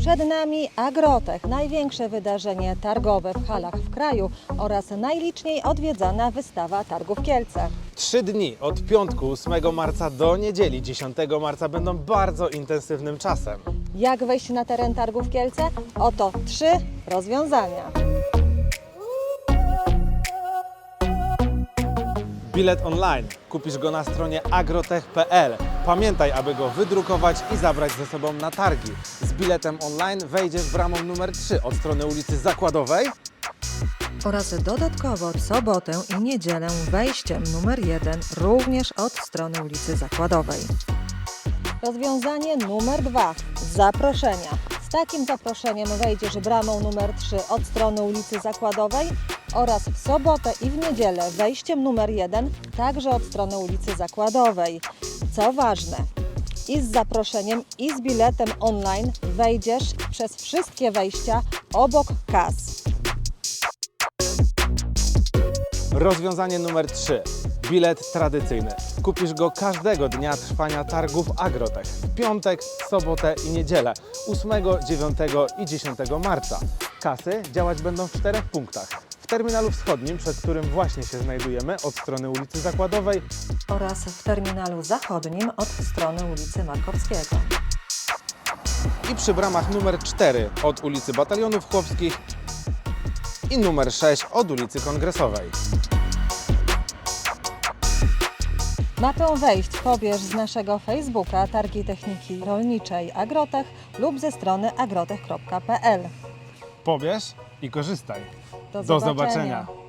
Przed nami Agrotech, największe wydarzenie targowe w halach w kraju oraz najliczniej odwiedzana wystawa targów w Kielcach. Trzy dni od piątku 8 marca do niedzieli 10 marca będą bardzo intensywnym czasem. Jak wejść na teren targów w Kielce? Oto trzy rozwiązania. Bilet online. Kupisz go na stronie agrotech.pl. Pamiętaj, aby go wydrukować i zabrać ze sobą na targi. Z biletem online wejdziesz bramą numer 3 od strony ulicy Zakładowej Oraz dodatkowo w sobotę i niedzielę wejściem numer jeden również od strony ulicy Zakładowej. Rozwiązanie numer dwa. Zaproszenia. Z takim zaproszeniem wejdziesz bramą numer 3 od strony ulicy Zakładowej oraz w sobotę i w niedzielę wejściem numer 1 także od strony ulicy Zakładowej. Co ważne, i z zaproszeniem i z biletem online wejdziesz przez wszystkie wejścia obok kas. Rozwiązanie numer 3. Bilet tradycyjny. Kupisz go każdego dnia trwania targów Agrotech. W piątek, sobotę i niedzielę 8, 9 i 10 marca. Kasy działać będą w czterech punktach. W terminalu wschodnim, przed którym właśnie się znajdujemy, od strony ulicy Zakładowej, oraz w terminalu zachodnim od strony ulicy Markowskiego. i przy bramach numer 4 od ulicy Batalionów Chłopskich i numer 6 od ulicy Kongresowej. Mapę wejść pobierz z naszego Facebooka Targi Techniki Rolniczej Agrotech lub ze strony agrotech.pl. Pobierz i korzystaj. Do Do zobaczenia. zobaczenia.